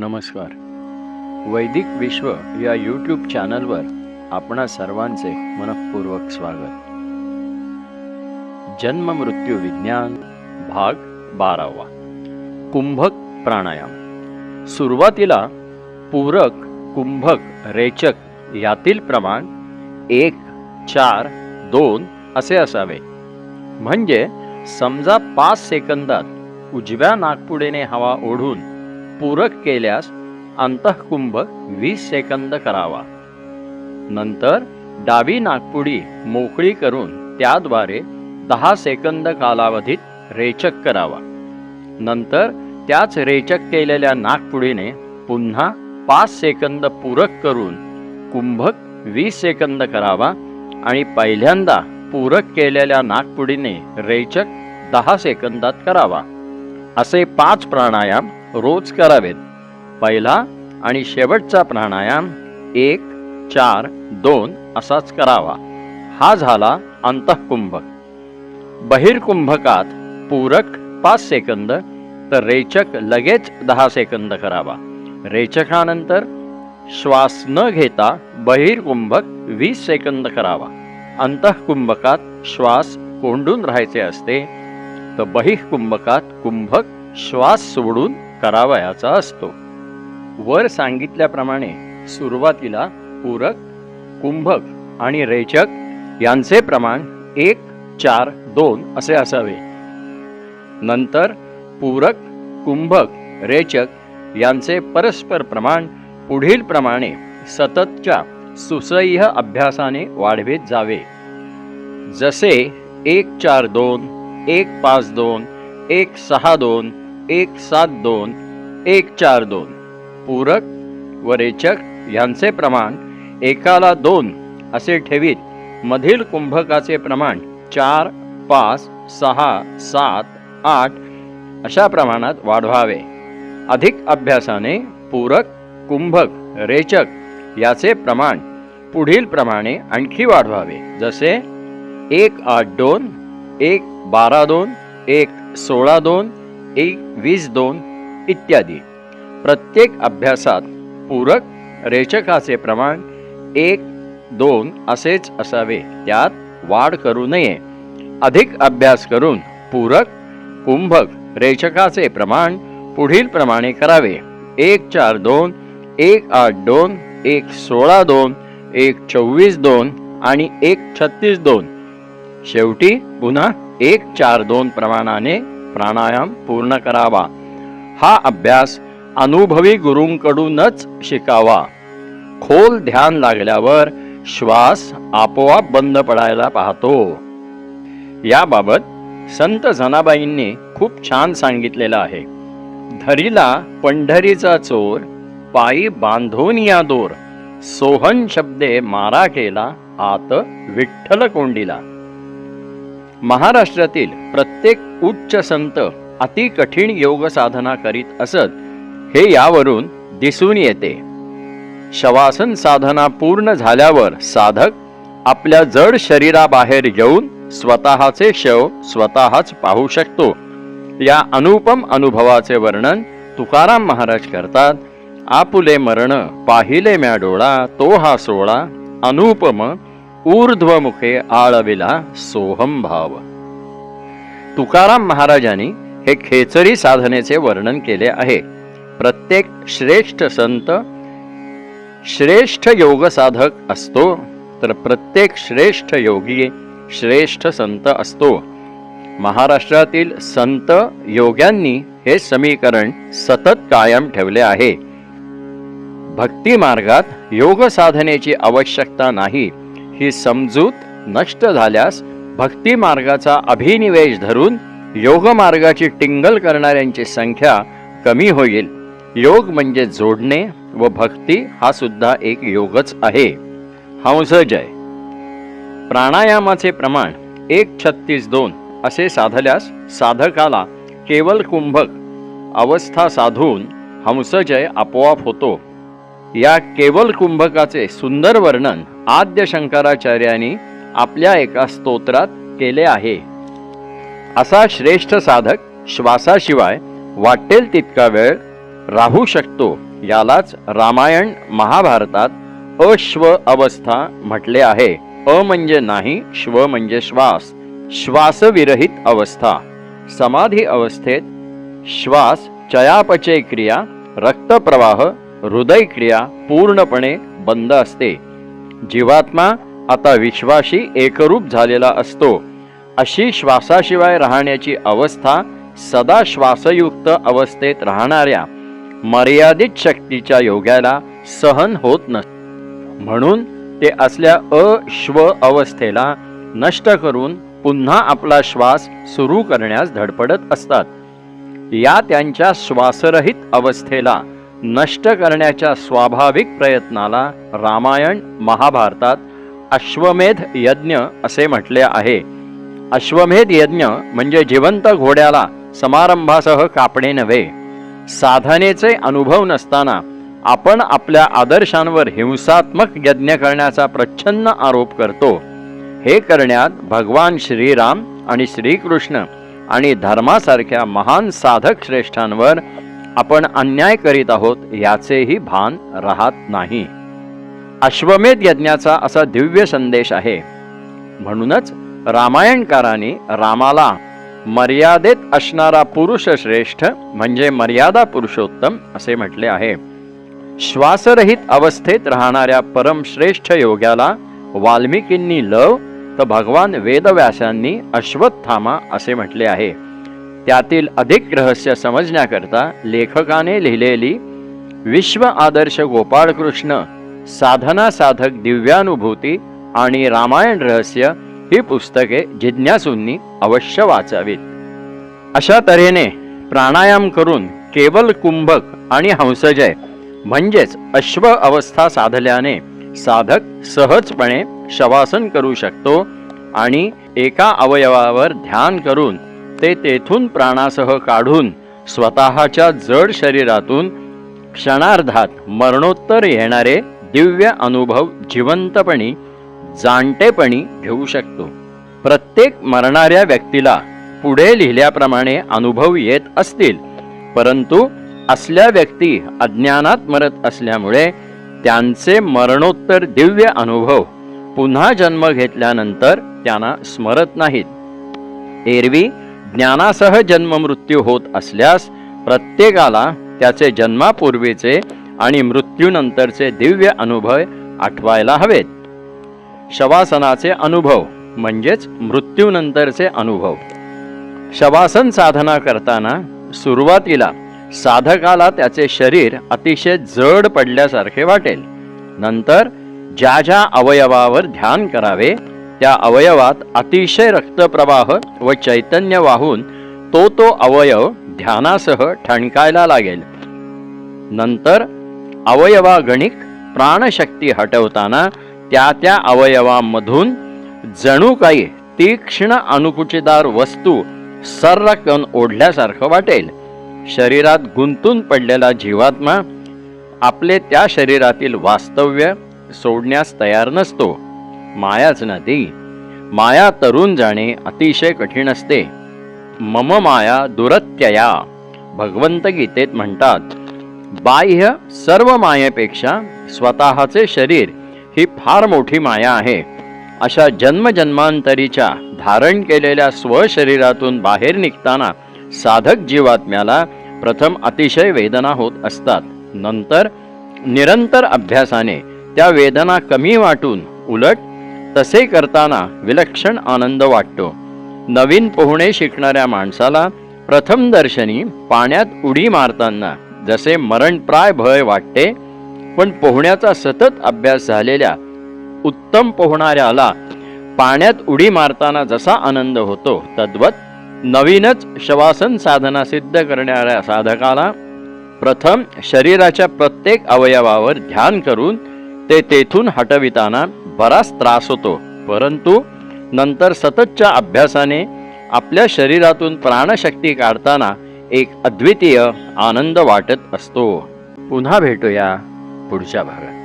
नमस्कार. वैदिक विश्व या यूट्यूब चॅनलवर आपणा सर्वांचे मनपूर्वक स्वागत. जन्म मृत्यू विज्ञान भाग बारावा. कुंभक प्राणायाम. सुरुवातीला पूरक कुंभक रेचक यातील प्रमाण एक चार दोन असे असावे. म्हणजे समजा पाच सेकंदात उजव्या नागपुडेने हवा ओढून पूरक केल्यास अंतःकुंभ वीस सेकंद करावा. नंतर डावी नागपुडी मोकळी करून त्याद्वारे दहा सेकंद कालावधीत रेचक करावा. नंतर त्याच रेचक केलेल्या नागपुडीने पुन्हा पाच सेकंद पूरक करून कुंभक वीस सेकंद करावा आणि पहिल्यांदा पूरक केलेल्या नागपुडीने रेचक दहा सेकंदात करावा. असे पाच प्राणायाम रोज करावेत. पहिला आणि शेवटचा प्राणायाम एक चार दोन असाच करावा. हा झाला अंतःकुंभक बहिर्कुंभकात पूरक पाच सेकंद तर रेचक लगेच दहा सेकंद करावा. रेचकानंतर श्वास न घेता बहिर्कुंभक वीस सेकंद करावा. अंतःकुंभकात श्वास कोंडून राहायचे असते तर बहिःकुंभकात कुंभक श्वास सोडून करावयाचा असतो. वर सांगितल्याप्रमाणे सुरुवातीला पूरक कुंभक आणि रेचक यांचे प्रमाण एक चार दोन असे असावे. नंतर पूरक कुंभक रेचक यांचे परस्पर प्रमाण पुढील प्रमाणे सततच्या सुसह्य अभ्यासाने वाढवित जावे. जसे एक चार दोन एक पाच दोन एक सहा दोन एक सात दोन एक चार दोन. पूरक व रेचक यांचे प्रमाण एकाला दोन असे ठेवीत. मधील कुंभकाचे प्रमाण चार पाच सहा सात आठ अशा प्रमाणात वाढवावे. अधिक अभ्यासाने पूरक कुंभक रेचक याचे प्रमाण पुढील प्रमाणे आणखी वाढवावे. जसे एक आठ दोन एक बारा दोन एक सोळा दोन एक वीस दोन इत्यादी. प्रत्येक अभ्यासात पूरक रेचकाचे प्रमाण एक दोन असेच असावे. त्यात वाढ करू नये. अधिक अभ्यास करून पूरक कुंभक रेचकाचे प्रमाण पुढील प्रमाणे करावे. एक चार दोन एक आठ दोन एक सोळा दोन एक चोवीस दोन आणि एक छत्तीस दोन. शेवटी पुन्हा एक चार दोन प्रमाणाने प्राणायाम पूर्ण करावा. हा अभ्यास अनुभवी गुरूंकडूनच शिकावा. खोल ध्यान लागल्यावर श्वास आपोआप बंद पडायला पाहतो. याबाबत संत जनाबाईंनी खूप छान सांगितलेलं आहे. धरीला पंढरीचा चोर पायी बांधून या दोर सोहन शब्दे मारा केला आत विठ्ठल कोंडीला. महाराष्ट्रातील प्रत्येक उच्च संत अति कठीण योग साधना करीत असत हे यावरून दिसून येते. शवासन साधना पूर्ण झाल्यावर साधक आपल्या जड शरीराबाहेर येऊन स्वतःचे शव स्वतःच पाहू शकतो. या अनुपम अनुभवाचे वर्णन तुकाराम महाराज करतात. आपुले मरण पाहिले म्या डोळा तो हा सोळा अनुपम ऊर्ध्वमुखे आळविला सोहम भाव. तुकाराम महाराजांनी हे खेचरी साधनेचे वर्णन केले आहे. प्रत्येक श्रेष्ठ संत श्रेष्ठ योग साधक असतो तर प्रत्येक श्रेष्ठ योगी श्रेष्ठ संत असतो. महाराष्ट्रातील संत योग्यांनी हे समीकरण सतत कायम ठेवले आहे. भक्ती मार्गात योग साधनेची आवश्यकता नाही ही समजूत नष्ट झाल्यास भक्ती मार्गाचा अभिनिवेश धरून योग मार्गाची टिंगल करणाऱ्यांची संख्या कमी होईल. योग म्हणजे जोडणे व भक्ती हा सुद्धा एक योगच आहे. हंसजय प्राणायामाचे प्रमाण एक छत्तीस दोन असे साधल्यास साधकाला केवळ कुंभक अवस्था साधून हंसजय आपोआप होतो. या केवल कुंभकाचे सुंदर वर्णन आद्य शंकराचार्यांनी आपल्या एका स्तोत्रात केले आहे. असा श्रेष्ठ साधक श्वासाशिवाय वाटेल तितका वेळ राहू शकतो यालाच रामायण महाभारतात अश्व अवस्था म्हटले आहे. अ म्हणजे नाही श्व म्हणजे श्वास. श्वासविरहित अवस्था. समाधी अवस्थेत श्वास चयापचय क्रिया रक्तप्रवाह हृदय क्रिया पूर्णपणे बंद असते. जीवात्मा आता विश्वाशी एकरूप झालेला असतो. अशी श्वासाशिवाय राहण्याची अवस्था सदा श्वासयुक्त अवस्थेत राहणाऱ्या मर्यादित शक्तीच्या योग्याला सहन होत नस म्हणून ते असल्या अश्व अवस्थेला नष्ट करून पुन्हा आपला श्वास सुरू करण्यास धडपडत असतात. या त्यांच्या श्वासरहित अवस्थेला नष्ट करण्याच्या स्वाभाविक प्रयत्नाला रामायण महाभारतात अश्वमेध यज्ञ असे म्हटले आहे. अश्वमेध यज्ञ म्हणजे जिवंत घोड्याला समारंभासह कापणे नव्हे. साधनेचे अनुभव नसताना आपण आपल्या आदर्शांवर हिंसात्मक यज्ञ करण्याचा प्रच्छन्न आरोप करतो. हे करण्यात भगवान श्रीराम आणि श्रीकृष्ण आणि धर्मासारख्या महान साधक श्रेष्ठांवर आपण अन्याय करीत आहोत याचेही भान राहत नाही. अश्वमेध यज्ञाचा असा दिव्य संदेश आहे. म्हणूनच रामायणकारांनी रामाला मर्यादेत असणारा पुरुष श्रेष्ठ म्हणजे मर्यादा पुरुषोत्तम असे म्हटले आहे. श्वासरहित अवस्थेत राहणाऱ्या परमश्रेष्ठ योग्याला वाल्मिकींनी लव तर भगवान वेदव्यासांनी अश्वत्थामा असे म्हटले आहे. त्यातील अधिक रहस्य समजण्याकरता लेखकाने लिहिलेली विश्व आदर्श गोपाळकृष्ण साधना साधक दिव्यानुभूती आणि रामायण रहस्य ही पुस्तके जिज्ञासूंनी अवश्य वाचावीत. अशा तऱ्हेने प्राणायाम करून केवल कुंभक आणि हंसजय म्हणजेच अश्व अवस्था साधल्याने साधक सहजपणे शवासन करू शकतो आणि एका अवयवावर ध्यान करून ते तेथून प्राणासह काढून स्वतःच्या जड शरीरातून क्षणार्धात मरणोत्तर येणारे दिव्य अनुभव जिवंतपणी जाणतेपणी घेऊ शकतो. प्रत्येक मरणाऱ्या व्यक्तीला पुढे लिहिल्याप्रमाणे अनुभव येत असतील परंतु असल्या व्यक्ती अज्ञानात मरत असल्यामुळे त्यांचे मरणोत्तर दिव्य अनुभव पुन्हा जन्म घेतल्यानंतर त्यांना स्मरत नाहीत. एरवी ज्ञानासह जन्म मृत्यू होत असल्यास प्रत्येकाला त्याचे जन्मापूर्वीचे आणि मृत्यूनंतरचे दिव्य अनुभव आठवायला हवेत. शवासनाचे अनुभव म्हणजेच मृत्यूनंतरचे अनुभव. शवासन साधना करताना सुरुवातीला साधकाला त्याचे शरीर अतिशय जड पडल्यासारखे वाटेल. नंतर ज्या ज्या अवयवावर ध्यान करावे त्या अवयवात अतिशय रक्तप्रवाह व चैतन्य वाहून तो तो अवयव ध्यानासह ठणकायला लागेल. नंतर अवयवागणिक प्राणशक्ती हटवताना त्या त्या अवयवांमधून जणू काही तीक्ष्ण अनुकुचीदार वस्तू सर्रकन ओढल्यासारखं वाटेल. शरीरात गुंतून पडलेला जीवात्मा आपले त्या शरीरातील वास्तव्य सोडण्यास तयार नसतो. मायाच ना ती माया तरुण जाणे अतिशय कठीण असते. मम माया दुरत्यया. भगवंत गीतेत म्हणतात बाह्य सर्व मायेपेक्षा स्वतःचे शरीर ही फार मोठी माया आहे. अशा जन्मजन्मांतरीच्या धारण केलेल्या स्वशरीरातून बाहेर निघताना साधक जीवात्म्याला प्रथम अतिशय वेदना होत असतात. नंतर निरंतर अभ्यासाने त्या वेदना कमी वाटून उलट तसे करताना विलक्षण आनंद वाटतो. नवीन पोहणे शिकणाऱ्या माणसाला प्रथम दर्शनी पाण्यात उडी मारताना जसे मरणप्राय भय वाटते पण पोहण्याचा सतत अभ्यास झालेल्या उत्तम पोहणाऱ्याला पाण्यात उडी मारताना जसा आनंद होतो तद्वत नवीनच शवासन साधना सिद्ध करणाऱ्या साधकाला प्रथम शरीराच्या प्रत्येक अवयवावर ध्यान करून ते तेथून हटविताना बराच त्रास होतो. परंतु नंतर सततच्या अभ्यासाने आपल्या शरीरातून प्राणशक्ती काढताना एक अद्वितीय आनंद वाटत असतो. पुन्हा भेटूया पुढच्या भागात.